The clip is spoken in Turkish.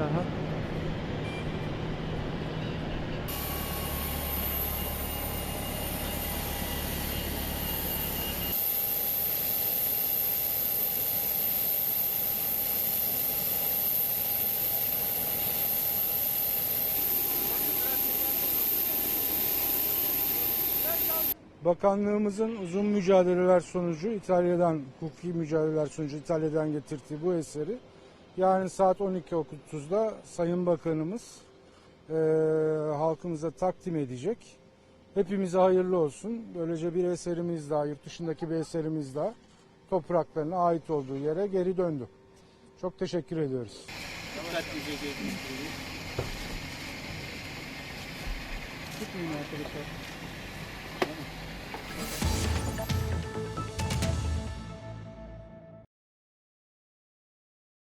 Aha. Bakanlığımızın uzun mücadeleler sonucu İtalya'dan, hukuki mücadeleler sonucu İtalya'dan getirdiği bu eseri yarın saat 12.30'da Sayın Bakanımız eee, halkımıza takdim edecek. Hepimize hayırlı olsun. Böylece bir eserimiz daha, yurt dışındaki bir eserimiz daha topraklarına ait olduğu yere geri döndü. Çok teşekkür ediyoruz. Dikkatlice arkadaşlar.